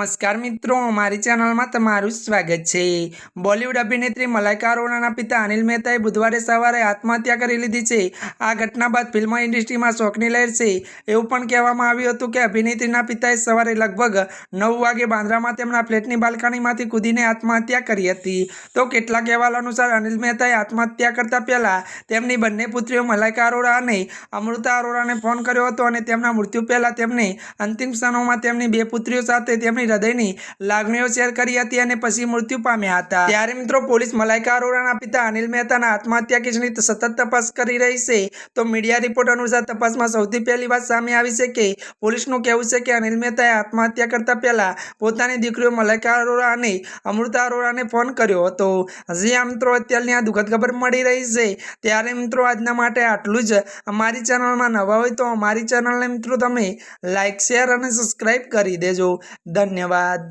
નમસ્કાર મિત્રો, મારી ચેનલમાં તમારું સ્વાગત છે. બોલિવૂડ અભિનેત્રી મલાઇકા અરોરાના પિતા અનિલ મહેતાએ બુધવારે સવારે આત્મહત્યા કરી લીધી છે. આ ઘટના બાદ ફિલ્મ ઇન્ડસ્ટ્રીમાં શોકની લહેર છે. એવું પણ કહેવામાં આવ્યું હતું કે અભિનેત્રીના પિતાએ સવારે લગભગ નવ વાગે બાંદ્રામાં તેમના ફ્લેટની બાલ્કનીમાંથી કૂદીને આત્મહત્યા કરી હતી. તો કેટલાક અહેવાલ અનુસાર અનિલ મહેતાએ આત્મહત્યા કરતા પહેલાં તેમની બંને પુત્રીઓ મલાઇકા અરોરા અને અમૃતા અરોરાને ફોન કર્યો હતો અને તેમના મૃત્યુ પહેલાં તેમને અંતિમ ક્ષણોમાં તેમની બે પુત્રીઓ સાથે તેમની હૃદયની લાગણીઓ શેર કરી હતી અને પછી મૃત્યુ પામ્યા હતા. ત્યારે મિત્રો, પોલીસ મલાઇકા અરોરાના પિતા અનિલ મહેતાના આત્મહત્યા કેસની સતત તપાસ કરી રહી છે. તો મીડિયા રિપોર્ટ અનુસાર તપાસમાં સૌથી પહેલી વાત સામે આવી છે કે પોલીસનું કહેવું છે કે અનિલ મહેતાએ આત્મહત્યા કરતા પહેલા પોતાની દીકરીઓ મલાઇકા અરોરા અને અમૃતા અરોરાને ફોન કર્યો હતો. હજી આ મિત્રો, અત્યારની આ દુઃખદ ખબર મળી રહી છે. ત્યારે મિત્રો, આજના માટે આટલું જ. અમારી ચેનલમાં નવા હોય તો અમારી ચેનલને મિત્રો, તમે લાઇક શેર અને સબસ્ક્રાઈબ કરી દેજો. ધન્યવાદ.